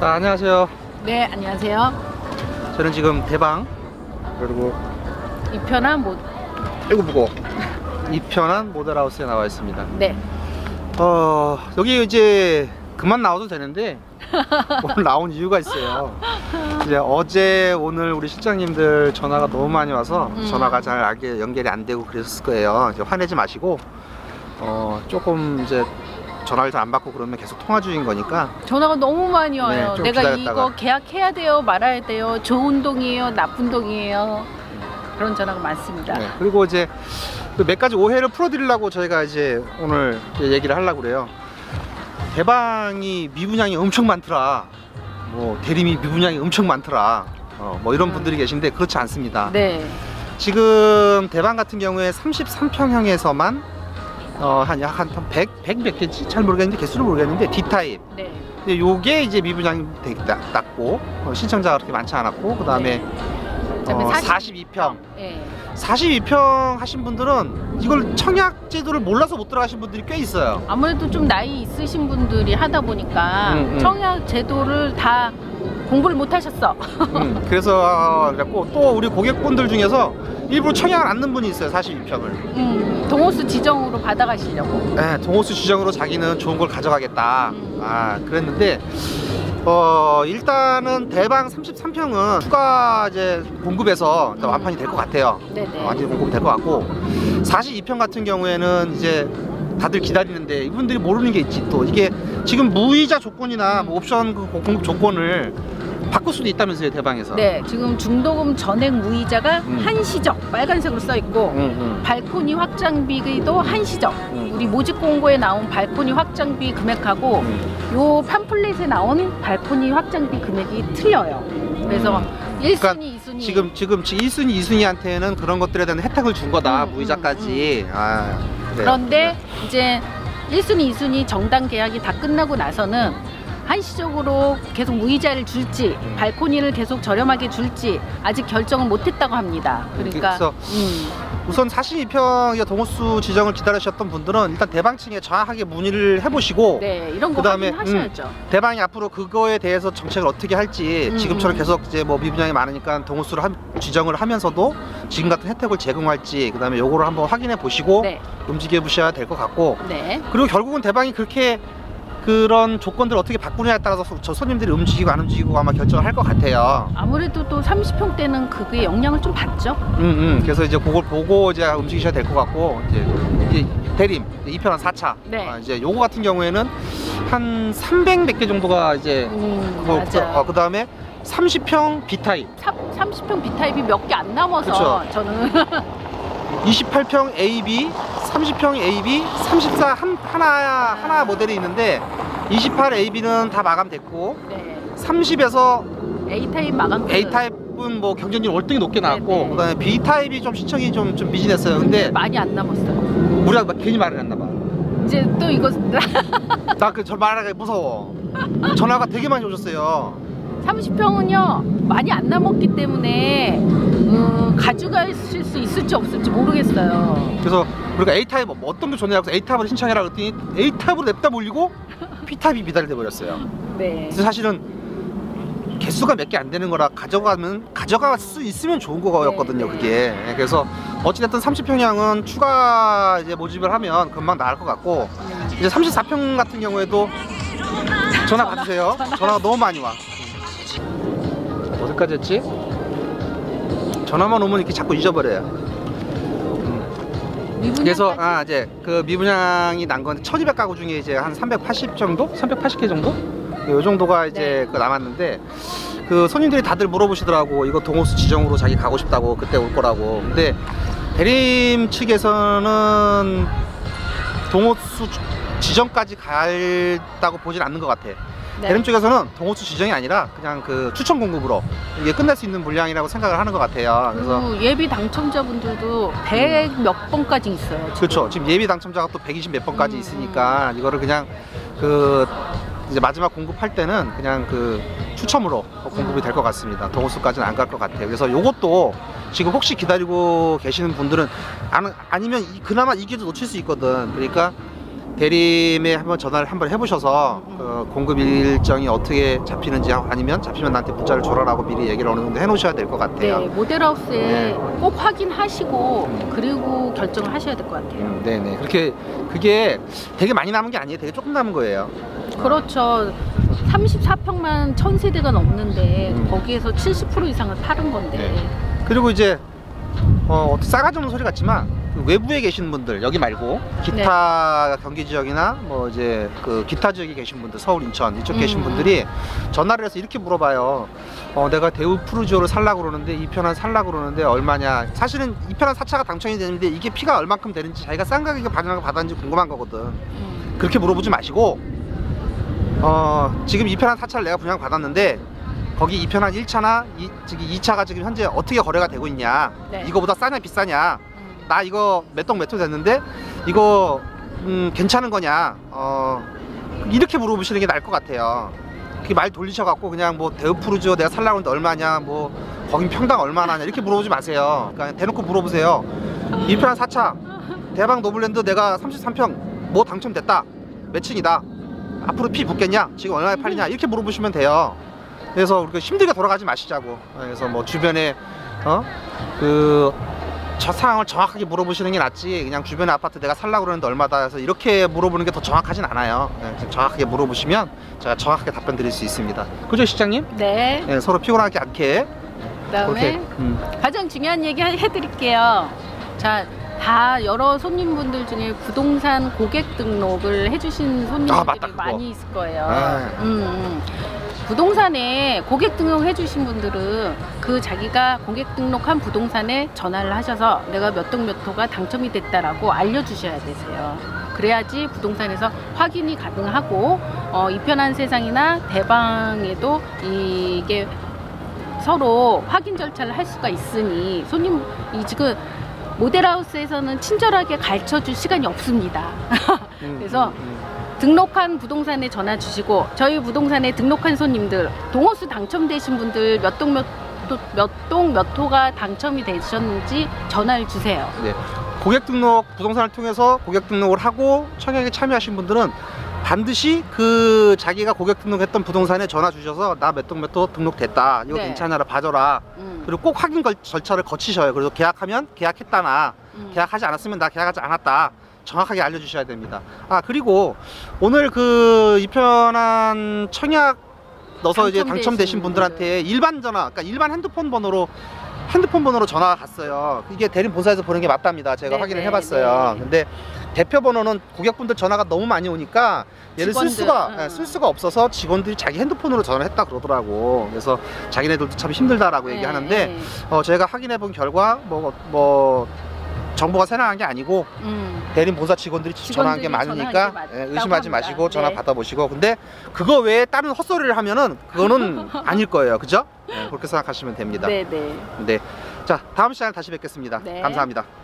자 안녕하세요 네, 안녕하세요. 저는 지금 대방 그리고 이편한 모 아이고 무거워 이편한 모델하우스에 나와 있습니다 네. 어 여기 이제 그만 나와도 되는데 오늘 나온 이유가 있어요 이제 어제 오늘 우리 실장님들 전화가 너무 많이 와서 음. 전화가 잘 연결이 안 되고 그랬을 거예요 이제 화내지 마시고 어 조금 이제 전화를 잘 안 받고 그러면 계속 통화 중인 거니까 전화가 너무 많이 와요. 네, 좀 내가 기다렸다가. 이거 계약해야 돼요, 말아야 돼요. 좋은 동이에요, 나쁜 동이에요. 그런 전화가 많습니다. 네, 그리고 이제 그몇 가지 오해를 풀어드리려고 저희가 이제 오늘 얘기를 하려고 그래요. 대방이 미분양이 엄청 많더라. 뭐 대림이 미분양이 엄청 많더라. 어, 뭐 이런 음. 분들이 계신데 그렇지 않습니다. 네. 지금 대방 같은 경우에 33평형에서만 어, 한 약 한 100, 100 몇 개지? 잘 모르겠는데 개수를 모르겠는데 D타입. 네. 근데 요게 이제 낮- 낮고 어, 신청자가 그렇게 많지 않았고 그 다음에 그다음에 어, 42 42평. 네. 42평 하신 분들은 이걸 청약 제도를 몰라서 못 들어가신 분들이 꽤 있어요. 아무래도 좀 나이 있으신 분들이 하다 보니까 음, 음. 청약 제도를 다 공부를 못 하셨어. 음, 그래서 그랬고 또 우리 고객분들 중에서 일부러 청약을 않는 분이 있어요. 42평을. 음, 동호수 지정으로 받아가시려고. 네, 동호수 지정으로 자기는 좋은 걸 가져가겠다. 음. 아, 그랬는데 어, 일단은 대방 33평은 추가 이제 공급에서 일단 음. 완판이 될 것 같아요. 네네. 완전히 공급이 될 것 같고 42평 같은 경우에는 이제 다들 기다리는데 이분들이 모르는 게 있지 또 이게 지금 무이자 조건이나 뭐 옵션 그 공급 조건을 바꿀 수도 있다면서요 대방에서 네, 지금 중도금 전액 무이자가 음. 한시적 빨간색으로 써 있고 응, 응, 발코니 확장비도 한시적. 응. 우리 모집 공고에 나온 발코니 확장비 금액하고 응. 요 팜플렛에 나온 발코니 확장비 금액이 틀려요. 그래서 음. 1순위, 그러니까 2순위 지금 지금 1순위 2순위한테는 그런 것들에 대한 혜택을 준 거다 음, 무이자까지 아, 그래요. 그런데 이제 1순위, 2순위 정당 계약이 다 끝나고 나서는 한시적으로 계속 무이자를 줄지 음. 발코니를 계속 저렴하게 줄지 아직 결정을 못했다고 합니다. 그러니까 음, 우선 42평 동호수 지정을 기다리셨던 분들은 일단 대방층에 정확하게 문의를 해보시고 네 이런 거 그다음에, 확인하셔야죠. 대방이 앞으로 그거에 대해서 정책을 어떻게 할지 음, 지금처럼 음. 계속 이제 뭐 미분양이 많으니까 동호수를 함- 지정을 하면서도 지금 같은 혜택을 제공할지 그다음에 요거를 한번 확인해 보시고 네, 움직여 보셔야 될 것 같고 네, 그리고 결국은 대방이 그렇게 그런 조건들을 어떻게 바꾸느냐에 따라서 저 손님들이 움직이고 안 움직이고 아마 결정을 할 것 같아요. 아무래도 또 30평 때는 그게 영향을 좀 받죠. 음, 음. 그래서 이제 그걸 보고 이제 움직이셔야 될 것 같고 이제, 이제 대림 2편 한 4차. 네. 아, 이제 요거 같은 경우에는 한 300 몇 개 정도가 이제 음, 뭐, 맞아. 어, 그다음에 30평 B타입, 30평 B타입이 몇 개 안 남아서 그쵸. 저는 28평 AB, 30평 AB, 34 한, 하나 하나 모델이 있는데 28 AB는 다 마감됐고 네, 30에서 A타입 마감 끝. A 타입은 뭐 경쟁률 월등히 높게 나왔고 네네. 그다음에 B 타입이 좀 신청이 좀좀 미진했어요. 근데 많이 안 남았어요. 우리가 막 괜히 말을 했나 봐. 이제 또 이거 나그저 말하기 무서워. 전화가 되게 많이 오셨어요. 30평은요 많이 안 남았기 때문에 어, 가져가실 수 있을지 없을지 모르겠어요. 그래서 우리가 A 타입 뭐 어떤 게 좋냐고 A 타입을 신청해라 그랬더니 A 타입으로 냅다 몰리고 B 타입이 미달돼 버렸어요. 네. 그래서 사실은 개수가 몇 개 안 되는 거라 가져가면 가져갈 수 있으면 좋은 거였거든요. 네, 네. 그게 예, 그래서 어찌됐든 30평형은 추가 이제 모집을 하면 금방 나을 것 같고 이제 34평 같은 경우에도 전화 받으세요. 전화. 전화가 너무 많이 와. 어디까지 했지? 전화만 오면 이렇게 자꾸 잊어버려요. 미분양까지 그래서 아 이제 그 미분양이 난 건데 1200 가구 중에 이제 한 380 정도? 380개 정도? 요 정도가 이제 네. 그 남았는데 그 손님들이 다들 물어보시더라고 이거 동호수 지정으로 자기 가고 싶다고 그때 올 거라고 근데 대림 측에서는 동호수 지정까지 갈다고 보진 않는 것 같아 네. 대림 쪽에서는 동호수 지정이 아니라 그냥 그 추천 공급으로 이게 끝날 수 있는 물량이라고 생각을 하는 것 같아요 그래서 그리고 예비 당첨자분들도 100몇 번까지 있어요. 지금. 그렇죠. 지금 예비 당첨자가 또 120 몇 번까지 음, 있으니까 이거를 그냥 그 이제 마지막 공급할 때는 그냥 그 추첨으로 공급이 될 것 같습니다. 동호수까지는 안 갈 것 같아요. 그래서 요것도 지금 혹시 기다리고 계시는 분들은 안, 아니면 이- 그나마 이게도 놓칠 수 있거든. 그러니까 대림에 한번 전화를 한번 해보셔서 음. 그 공급 일정이 어떻게 잡히는지 아니면 잡히면 나한테 문자를 줘라라고 미리 얘기를 어느 정도 해놓으셔야 될 것 같아요. 네, 모델하우스에 네. 꼭 확인하시고 음. 그리고 결정을 하셔야 될 것 같아요. 음, 네네. 그렇게 그게 되게 많이 남은 게 아니에요. 되게 조금 남은 거예요. 그렇죠. 34평만 천 세대가 넘는데 음. 거기에서 70% 이상을 파는 건데. 네. 그리고 이제 어, 싸가지 없는 소리 같지만 그 외부에 계신 분들 여기 말고 기타 네. 경기 지역이나 뭐 이제 그 기타 지역에 계신 분들 서울 인천 이쪽 계신 음. 분들이 전화를 해서 이렇게 물어봐요. 어, 내가 대우 프루지오를 살라고 그러는데 이 편한 살라고 그러는데 얼마냐? 사실은 이 편한 사차가 당첨이 되는데 이게 피가 얼만큼 되는지 자기가 싼 가격에 받으나 받았는지 궁금한 거거든. 음. 그렇게 물어보지 마시고 어, 지금 이 편한 사차를 내가 분양 받았는데 거기 이 편한 1차나 이, 지금 2차가 지금 현재 어떻게 거래가 되고 있냐 네. 이거보다 싸냐 비싸냐 음. 나 이거 몇동 몇호 됐는데 이거 음, 괜찮은 거냐? 어, 이렇게 물어보시는 게 나을 것 같아요. 그게 말 돌리셔갖고 그냥 뭐 대우프루지오 내가 살라고 하는데 얼마냐 뭐 거긴 평당 얼마나 하냐 이렇게 물어보지 마세요. 그러니까 대놓고 물어보세요. 이 편한 4차. 대박 노블랜드 내가 33평 뭐 당첨됐다. 몇 층이다. 앞으로 피 붙겠냐? 지금 얼마에 팔리냐? 이렇게 물어보시면 돼요. 그래서 우리가 힘들게 돌아가지 마시자고. 그래서 뭐 주변에 어그 저 상황을 정확하게 물어보시는 게 낫지 그냥 주변에 아파트 내가 살라고 그러는데 얼마다 해서 이렇게 물어보는 게 더 정확하진 않아요 네, 좀 정확하게 물어보시면 제가 정확하게 답변 드릴 수 있습니다 그죠 시장님? 네. 네, 서로 피곤하지 않게 그다음에 음, 가장 중요한 얘기 해- 해드릴게요. 자, 다 여러 손님분들 중에 부동산 고객 등록을 해주신 손님들이 아, 맞다, 그거. 많이 있을 거예요. 아. 음, 음. 부동산에 고객 등록 해 주신 분들은 그 자기가 고객 등록한 부동산에 전화를 하셔서 내가 몇 동 몇 호가 당첨이 됐다라고 알려주셔야 되세요. 그래야지 부동산에서 확인이 가능하고 어, 이편한 세상이나 대방에도 이게 서로 확인 절차를 할 수가 있으니 손님 이 지금 모델하우스에서는 친절하게 가르쳐 줄 시간이 없습니다. 음, 그래서 음, 음. 등록한 부동산에 전화 주시고 저희 부동산에 등록한 손님들 동호수 당첨되신 분들 몇 동 몇 몇 동 몇 호가 당첨이 되셨는지 전화를 주세요. 네. 고객 등록 부동산을 통해서 고객 등록을 하고 청약에 참여하신 분들은 반드시 그 자기가 고객 등록했던 부동산에 전화 주셔서 나 몇 동 몇 호 등록됐다 이거 네. 괜찮아라 봐줘라 음, 그리고 꼭 확인 걸- 절차를 거치셔요 그래서 계약하면 계약했다나 음. 계약하지 않았으면 나 계약하지 않았다 정확하게 알려주셔야 됩니다 아 그리고 오늘 그 이편한 청약 넣어서 이제 당첨되신 당첨되신 분들한테 일반 전화 그러니까 일반 핸드폰 번호로 핸드폰 번호로 전화가 갔어요 이게 대림 본사에서 보는 게 맞답니다 제가 네, 확인을 네, 해봤어요 네. 근데 대표 번호는 고객분들 전화가 너무 많이 오니까 얘를 쓸 직원들, 수가 음. 예, 쓸 수가 없어서 직원들이 자기 핸드폰으로 전화를 했다 그러더라고 그래서 자기네들도 참 힘들다라고 네, 얘기하는데 네. 어, 저희가 확인해 본 결과 뭐, 뭐 정보가 새나간 게 아니고 음. 대림 본사 직원들이 전화한 게 많으니까 예, 의심하지 합니다. 마시고 전화 네. 받아보시고 근데 그거 외에 다른 헛소리를 하면은 그거는 아닐 거예요 그죠? 예, 그렇게 생각하시면 됩니다 네, 네. 네. 자 다음 시간에 다시 뵙겠습니다 네. 감사합니다